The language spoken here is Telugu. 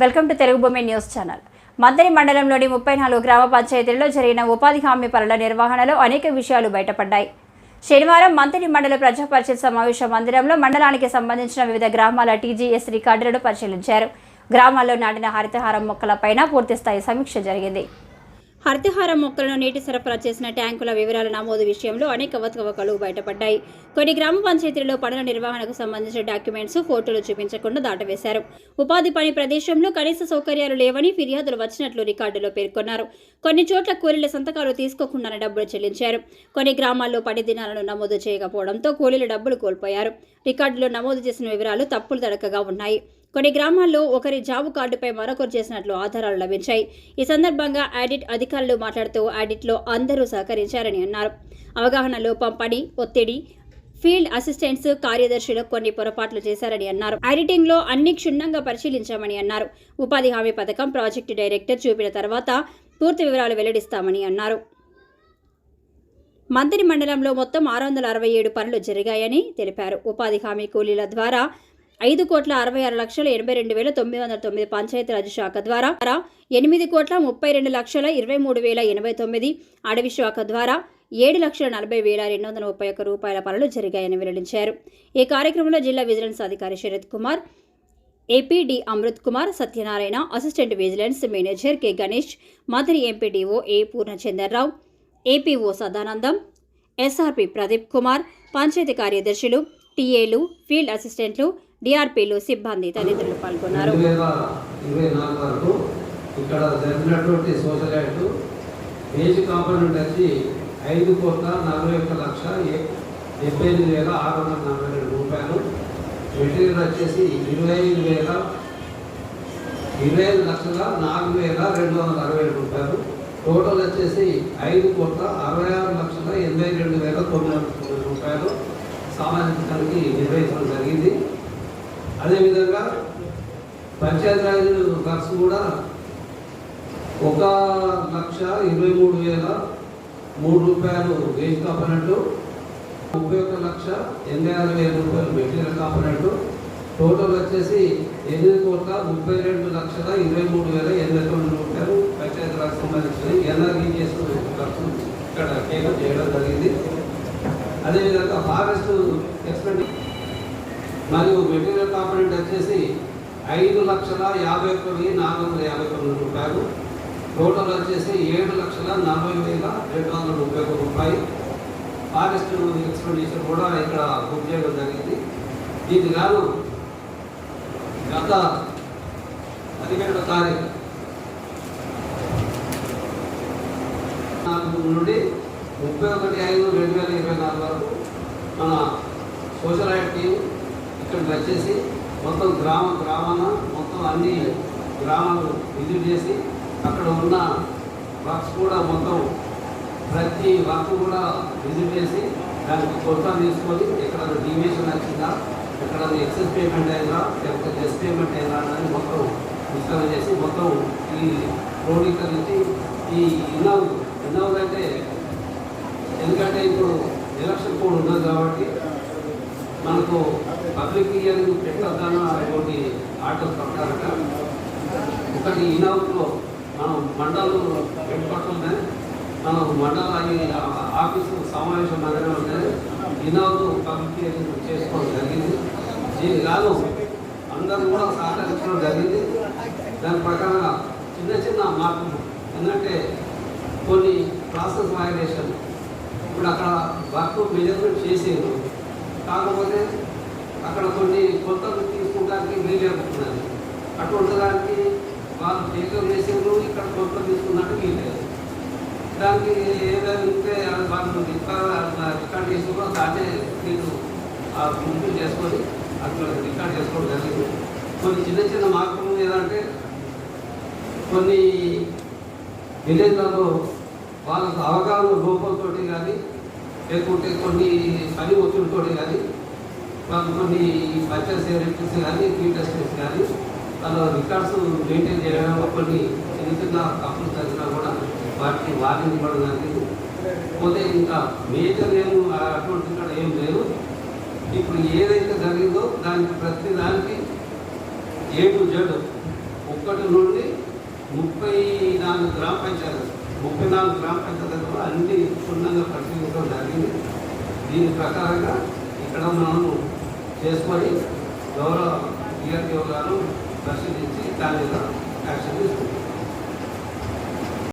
వెల్కమ్ టు తెలుగు భూమి న్యూస్ ఛానల్. మందరి మండలంలోని ముప్పై నాలుగు గ్రామ పంచాయతీల్లో జరిగిన ఉపాధి హామీ పనుల నిర్వహణలో అనేక విషయాలు బయటపడ్డాయి. శనివారం మంత్రి మండల ప్రజా పరిషత్ సమావేశ మందిరంలో మండలానికి సంబంధించిన వివిధ గ్రామాల టీజీఎస్ రికార్డులను పరిశీలించారు. గ్రామాల్లో నాటిన హరితహారం మొక్కలపైన పూర్తిస్థాయి సమీక్ష జరిగింది. హరితహారం మొక్కలను నీటి సరఫరా చేసిన ట్యాంకుల వివరాల నమోదు విషయంలో అనేక వతకవకలు బయటపడ్డాయి. కొన్ని గ్రామ పంచాయతీలలో పనుల నిర్వహణకు సంబంధించిన డాక్యుమెంట్స్ ఫోటోలు చూపించకుండా దాటవేశారు. ఉపాధి పని ప్రదేశంలో కనీస సౌకర్యాలు లేవని ఫిర్యాదులు వచ్చినట్లు రికార్డులో పేర్కొన్నారు. కొన్ని చోట్ల కూలీల సంతకాలు తీసుకోకుండానే డబ్బులు చెల్లించారు. కొన్ని గ్రామాల్లో పని దినాలను నమోదు చేయకపోవడంతో కూలీలు డబ్బులు కోల్పోయారు. రికార్డులో నమోదు చేసిన వివరాలు తప్పులు తడకగా ఉన్నాయి. కొన్ని గ్రామాల్లో ఒకరి జాబు కార్డుపై మరొకరు చేసినట్లు ఆధారాలు లభించాయి. ఈ సందర్భంగా ఆడిట్ అధికారులు మాట్లాడుతూ ఆడిట్లో అందరూ సహకరించారని అన్నారు. అవగాహన లోపం పని ఒత్తిడి ఫీల్డ్ అసిస్టెంట్స్ కార్యదర్శులు కొన్ని పొరపాట్లు చేశారని అన్నారు. ఆడిటింగ్లో అన్ని క్షుణ్ణంగా పరిశీలించామని అన్నారు. ఉపాధి హామీ పథకం ప్రాజెక్టు డైరెక్టర్ చూపిన తర్వాత పూర్తి వివరాలు వెల్లడిస్తామని అన్నారు. మంత్రి మండలంలో మొత్తం ఆరు వందల అరవై ఏడు పనులు జరిగాయని తెలిపారు. ఉపాధి హామీ కూలీల ద్వారా ఐదు కోట్ల అరవై ఆరు లక్షల ఎనభై రెండు వేల తొమ్మిది వందల తొమ్మిది పంచాయతీరాజ్ శాఖ ద్వారా ఎనిమిది కోట్ల ముప్పై రెండు లక్షల ఇరవై మూడు వేల ఎనభై తొమ్మిది అడవి శాఖ ద్వారా ఏడు లక్షల నలభై వేల రెండు వందల ముప్పై ఒక్క రూపాయల పనులు జరిగాయని వెల్లడించారు. ఈ కార్యక్రమంలో జిల్లా విజిలెన్స్ అధికారి Sarath Kumar APD Amrit Kumar Satyanarayana assistant vigilance manager K Ganesh మంత్రి MPDO A Purnachandar Rao APO Sadanandam SRP Pradeep Kumar panchayat కార్యదర్శులు టీఏలు ఫీల్డ్ అసిస్టెంట్లు డిఆర్పీలు సిబ్బంది తదితరులు పాల్గొన్నారు. వేల ఇరవై నాలుగు ఇక్కడ జరిగినటువంటి సోషల్ యాక్ట్ ఏజ్ కాంపోనెంట్ వచ్చి ఐదు కోట్ల నలభై ఒక్క లక్ష డెబ్బై ఎనిమిది వేల ఆరు వందల నలభై రెండు రూపాయలు. మెటీరియల్ వచ్చేసి ఇరవై ఐదు వేల ఇరవై ఐదు లక్షల నాలుగు వేల రెండు వందల అరవై ఏడు రూపాయలు. టోటల్ వచ్చేసి ఐదు కోట్ల అరవై ఆరు లక్షల ఎనభై రెండు వేల తొమ్మిది వందల తొమ్మిది రూపాయలు. సామాజిక నిర్వహించడం జరిగింది. అదేవిధంగా పంచాయతీరాజ్ ఖర్చు కూడా ఒక లక్ష ఇరవై మూడు వేల మూడు రూపాయలు వేజ్ కాపనట్టు ముప్పై ఒక్క లక్ష ఎనభై ఆరు వేల రూపాయలు మెటీరియల్ కాపనట్టు టోటల్ వచ్చేసి ఎనిమిది కోట్ల ముప్పై రెండు లక్షల ఇరవై మూడు వేల ఎనభై తొమ్మిది రూపాయలు పంచాయతీరాజ్ సంబంధించిన ఎన్ఆర్ఈజిఎస్ ఖర్చు ఇక్కడ కేకప్ చేయడం జరిగింది. అదేవిధంగా హార్వెస్ట్ ఎక్స్పెండి మరియు మెటీరియల్ కాంపనెంట్ వచ్చేసి ఐదు లక్షల యాభై ఒక్క వెయ్యి నాలుగు వందల యాభై తొమ్మిది రూపాయలు. టోటల్ వచ్చేసి ఏడు లక్షల నలభై వేల రెండు వందల ముప్పై ఒక రూపాయి. ఫారెస్ట్ ఎక్స్పెండిచర్ కూడా ఇక్కడ బుక్ చేయడం జరిగింది. దీనికి గాను గత పదిహేడవ తారీఖు నాలుగు నుండి ముప్పై ఒకటి ఐదు రెండు వేల ఇరవై నాలుగు వరకు మన సోషల్ యాక్టివ్ ఇక్కడికి వచ్చేసి మొత్తం గ్రామ గ్రామాన మొత్తం అన్ని గ్రామాలు విజిట్ చేసి అక్కడ ఉన్న వర్క్స్ కూడా మొత్తం ప్రతి వర్క్ కూడా విజిట్ చేసి దానికి కొత్త తీసుకొని ఎక్కడ డివియేషన్ వచ్చిందా ఎక్కడ ఎక్సెస్ పేమెంట్ అయిందా లేకపోతే జస్ట్ పేమెంట్ అయిందా అని మొత్తం విస్తరణ చేసి మొత్తం ఈ క్రోడీకరించి ఈ ఇన్నవ్ ఇన్నవ్ అంటే ఎందుకంటే ఇప్పుడు ఎలక్షన్ కోడ్ ఉన్నది కాబట్టి మనకు పబ్లిక్ ఇయర్కి పెట్టొద్దాను ఒకటి ఆర్డర్ పడతారట ఒకటి ఇనౌట్లో మనం మండల్ హెడ్ క్వార్టర్లోనే మనం మండల ఆఫీసు సమావేశం మందిరంలోనే ఇనౌట్ పబ్లిక్ ఇయర్ చేసుకోవడం జరిగింది. దీని కాదు అందరూ కూడా సహకరించడం జరిగింది. దాని ప్రకారంగా చిన్న చిన్న మార్పులు. ఎందుకంటే కొన్ని ప్రాసెస్ వైలేషన్ ఇప్పుడు అక్కడ వర్క్ మెజర్మెంట్ చేసేది కాకపోతే అక్కడ కొన్ని కొత్తలు తీసుకుంటానికి వీలేకపోతున్నది అటువంటి దానికి వాళ్ళు టేకప్ చేసేవారు ఇక్కడ కొత్త తీసుకున్నట్టు వీలేదు దానికి ఏదైతే వాళ్ళు రికార్డ్ చేసుకోవడం దాంట్లో మీరు ఆ గుంపు చేసుకొని అక్కడ రికార్డ్ చేసుకోవడం జరిగింది. కొన్ని చిన్న చిన్న మార్పులు ఏదంటే కొన్ని విలేజ్లలో వాళ్ళ అవగాహన లోపంతో కానీ లేకుంటే కొన్ని పని ఒత్తిడితో కానీ మాకు కొన్ని పంచాయత్ సెక్రటరీస్ కానీ ఫీల్డ్ అసిస్టెంట్స్ కానీ వాళ్ళ రికార్డ్స్ మెయింటైన్ చేయడంలో కొన్ని చిన్న చిన్న తప్పులు తగ్గినా కూడా వాటికి వార్నింగ్ ఇవ్వడం జరిగింది. పోతే ఇంకా మేజర్ ఏం అటువంటి ఇక్కడ ఏం లేదు. ఇప్పుడు ఏదైతే జరిగిందో దానికి ప్రతి దానికి ఏ టు జెడ్ ఒకటి నుండి ముప్పై నాలుగు గ్రామ పంచాయతీలు. ముప్పై నాలుగు గ్రామ పంచాయతీలు కూడా అన్ని క్షుణ్ణంగా పరిశీలించడం జరిగింది. దీని ప్రకారంగా ఇక్కడ మనము చేసుకొని గౌరవ డిఆర్టీఓ గారు పరిశీలించి దాని మీద యాక్షన్ తీసుకుంటాం.